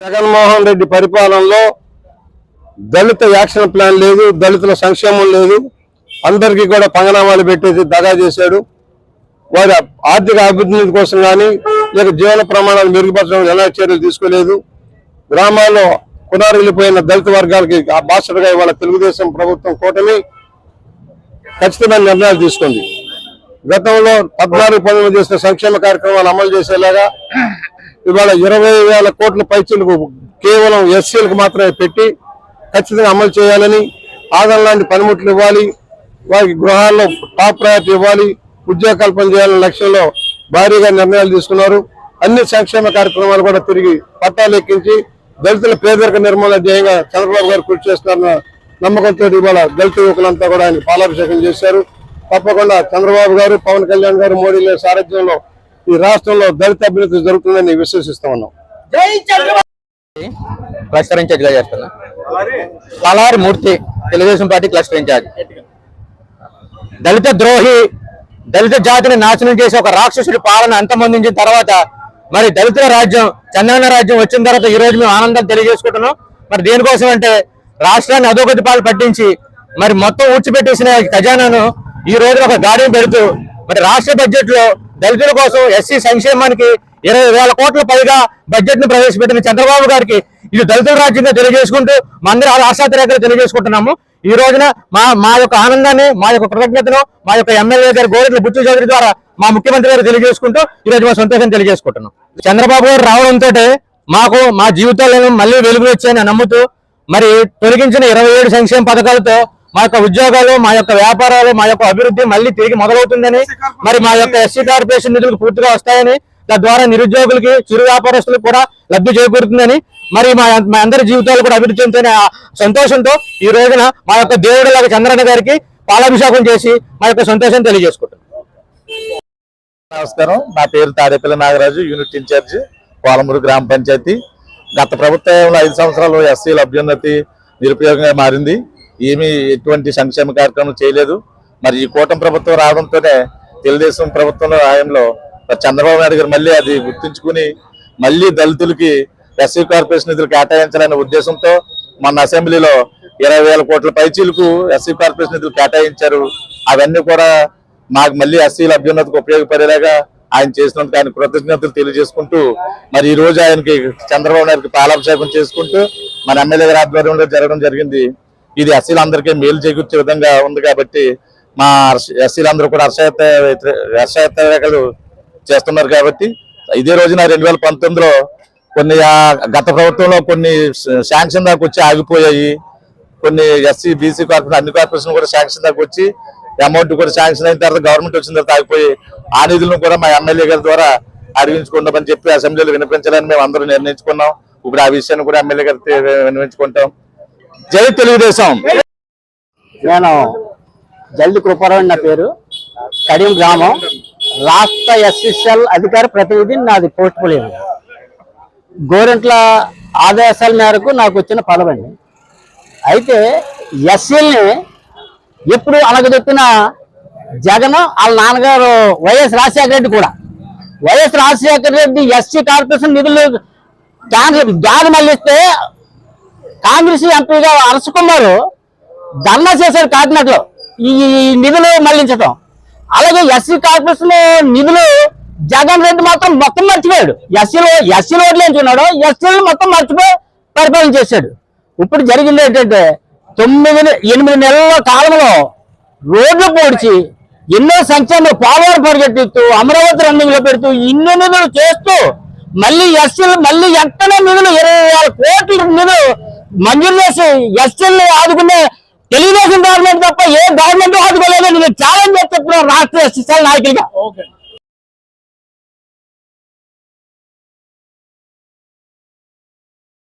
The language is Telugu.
జగన్మోహన్ రెడ్డి పరిపాలనలో దళిత యాక్షన్ ప్లాన్ లేదు దళితుల సంక్షేమం లేదు. అందరికీ కూడా పంగనామాలు పెట్టేసి దగా చేశాడు. వారి ఆర్థిక అభివృద్ధి కోసం కానీ లేక జీవన ప్రమాణాలు మెరుగుపరచడం ఎలా చర్యలు తీసుకోలేదు. గ్రామాల్లో కునారిల్లిపోయిన దళిత వర్గాలకి ఆ బాసటగా ఇవాళ తెలుగుదేశం ప్రభుత్వం కూటమి ఖచ్చితమైన నిర్ణయాలు తీసుకుంది. గతంలో పద్నాలుగు పంతొమ్మిది చేసిన సంక్షేమ కార్యక్రమాలు అమలు చేసేలాగా ఇవాళ ఇరవై వేల కోట్ల పైచీలకు కేవలం ఎస్సీలకు మాత్రమే పెట్టి ఖచ్చితంగా అమలు చేయాలని ఆదరణ లాంటి పనిముట్లు ఇవ్వాలి వారికి గృహాల్లో టాప్ ప్రయారిటీ ఇవ్వాలి ఉద్యోగ కల్పన చేయాలనే లక్ష్యంలో భారీగా నిర్ణయాలు తీసుకున్నారు. అన్ని సంక్షేమ కార్యక్రమాలు కూడా తిరిగి పట్టాలు ఎక్కించి దళితుల పేదరిక నిర్మూలన ధ్యేయంగా చంద్రబాబు గారు కృషి చేస్తారన్న నమ్మకంతో ఇవాళ దళిత యువకులంతా కూడా ఆయన పాలాభిషేకం చేశారు. తప్పకుండా చంద్రబాబు గారు పవన్ కళ్యాణ్ గారు మోడీ సారథ్యంలో ఈ రాష్ట్రంలో దళిత అభివృద్ధి జరుగుతుందని విశ్వసిస్తా ఉన్నాం. క్లస్టర్ ఇన్ఛార్జ్గా చేస్తున్నా. Palari Murthy Telugu Desam party cluster in charge దళిత ద్రోహి దళిత జాతిని నాశనం చేసి ఒక రాక్షసుడి పాలన అంతమొందించిన తర్వాత మరి దళితుల రాజ్యం చంద్రన్న రాజ్యం వచ్చిన తర్వాత ఈ రోజు మేము ఆనందం తెలియజేసుకుంటున్నాం. మరి దేనికోసం అంటే రాష్ట్రాన్ని అధోగతి పాలు పట్టించి మరి మొత్తం ఊడ్చిపెట్టేసిన ఖజానాను ఈ రోజు ఒక గాడిని పెడుతూ మరి రాష్ట్ర బడ్జెట్లో దళితుల కోసం ఎస్సీ సంక్షేమానికి ఇరవై వేల కోట్ల పైగా బడ్జెట్ను ప్రవేశపెట్టిన చంద్రబాబు గారికి ఇది దళితుల రాజ్యంగా తెలియజేసుకుంటూ మా అందరి తెలియజేసుకుంటున్నాము. ఈ రోజున మా మా యొక్క ఆనందాన్ని మా యొక్క కృతజ్ఞతను మా యొక్క ఎమ్మెల్యే గారి గోరెట్ల బుచ్చు చౌదరి ద్వారా మా ముఖ్యమంత్రి గారు తెలియజేసుకుంటూ ఈ రోజు మా సంతోషం తెలియజేసుకుంటున్నాం. చంద్రబాబు గారు రావడంతో మాకు మా జీవితాలను మళ్ళీ వెలుగులు వచ్చాయని నమ్ముతూ మరి తొలగించిన ఇరవై ఏడు సంక్షేమ పథకాలతో మా యొక్క ఉద్యోగాలు మా యొక్క వ్యాపారాలు మా యొక్క అభివృద్ధి మళ్ళీ తిరిగి మొదలవుతుందని మరి మా యొక్క ఎస్సీ కార్పొరేషన్ నిధులకు పూర్తిగా వస్తాయని తద్వారా నిరుద్యోగులకి చిరు వ్యాపారస్తులకు కూడా లబ్ధి చేకూరుతుందని మరి మా మా అందరి జీవితాలు కూడా అభివృద్ధి చెందుతున్న ఆ సంతోషంతో ఈ రోజున మా యొక్క దేవుడు లాగా చంద్రన్న గారికి పాలాభిషేకం చేసి మా యొక్క సంతోషం తెలియజేసుకుంటాం నమస్కారం. నా పేరు Tadepalli Nagaraju unit in charge Palamuru గ్రామ పంచాయతీ. గత ప్రభుత్వంలో ఐదు సంవత్సరాలు ఎస్సీల అభ్యున్నతి నిరుపయోగంగా మారింది. ఏమీ ఎటువంటి సంక్షేమ కార్యక్రమం చేయలేదు. మరి ఈ కూటమి ప్రభుత్వం రావడంతోనే తెలుగుదేశం ప్రభుత్వంలో హయాంలో చంద్రబాబు నాయుడు గారు మళ్ళీ అది గుర్తుంచుకుని మళ్ళీ దళితులకి ఎస్సీ కార్పొరేషన్ నిధులు కేటాయించాలనే ఉద్దేశంతో మన అసెంబ్లీలో ఇరవై వేల కోట్ల పైచీలకు ఎస్సీ కార్పొరేషన్ నిధులు కేటాయించారు. అవన్నీ కూడా మాకు మళ్ళీ ఎస్సీల అభ్యున్నతికి ఉపయోగపడేలాగా ఆయన చేసినందుకు ఆయన కృతజ్ఞతలు తెలియజేసుకుంటూ మరి ఈ రోజు ఆయనకి చంద్రబాబు నాయుడుకి పాలాభిషేకం చేసుకుంటూ మన ఎమ్మెల్యే గారి ఆధ్వర్యంలో జరగడం జరిగింది. ఇది ఎస్సీలందరికీ మేలు చేకూర్చే విధంగా ఉంది కాబట్టి మా ఎస్సీలందరూ కూడా హర్షయత హర్షయతలు చేస్తున్నారు కాబట్టి ఇదే రోజున రెండు వేల పంతొమ్మిదిలో కొన్ని గత ప్రభుత్వంలో కొన్ని శాంక్షన్ దాకా వచ్చి ఆగిపోయాయి. కొన్ని ఎస్సీ బీసీ కార్పొరేషన్ అన్ని కార్పొరేషన్ కూడా శాంక్షన్ దాకా వచ్చి అమౌంట్ కూడా శాంక్షన్ అయిన తర్వాత గవర్నమెంట్ వచ్చిన తర్వాత ఆగిపోయి ఆ నిధులను కూడా మా ఎమ్మెల్యే గారి ద్వారా అడిగించుకుంటామని చెప్పి అసెంబ్లీలో వినిపించాలని మేము అందరూ నిర్ణయించుకున్నాం. ఇప్పుడు ఆ విషయాన్ని కూడా ఎమ్మెల్యే గారికి వినిపించుకుంటాం. జై తెలుగుదేశం. నేను జల్ది కృపారావు నా పేరు. కడియం గ్రామం. రాష్ట్ర ఎస్ఎస్ఎల్ అధికార ప్రతినిధి నాది పోస్ట్ పోలింగ్ గోరెంట్ల ఆదేశాల మేరకు నాకు వచ్చిన పదవండి అయితే ఎస్సీల్ని ఎప్పుడు అనగదొక్కిన జగన్ వాళ్ళ నాన్నగారు వైఎస్ రాజశేఖర రెడ్డి కూడా. YS Rajasekhara Reddy SC corporation నిధులు దాని మళ్ళిస్తే కాంగ్రెస్ ఎంపీగా అరసుకున్నారు ధర్నా చేశారు కాకినాడలో. ఈ నిధులు మళ్ళించడం అలాగే ఎస్సీ కార్పొరేషన్ నిధులు జగన్ రెడ్డి మాత్రం మొత్తం మర్చిపోయాడు. ఎస్సీలో ఎస్సీలో ఎంచుకున్నాడు ఎస్సీలు మొత్తం మర్చిపోయి పరిపాలన చేశాడు. ఇప్పుడు జరిగింది ఏంటంటే తొమ్మిది ఎనిమిది నెలల కాలంలో రోడ్లు పోడ్చి ఎన్నో సంక్షేమ పోలవరం పరిగెట్టిస్తూ అమరావతి రన్నింగ్లో పెడుతూ ఇన్ని నిధులు చేస్తూ మళ్ళీ ఎస్సీలు మళ్ళీ ఎంతనే నిధులు ఇరవై వేల కోట్ల నిధులు మంజూరు చేసి ఎస్సీలు ఆదుకునే తెలుగుదేశం గవర్నమెంట్ తప్ప ఏ గవర్నమెంట్ ఆదుకోలేదు నేను ఛాలెంజ్ చెప్తున్నాను రాష్ట్ర ఎస్టీ నాయకులుగా.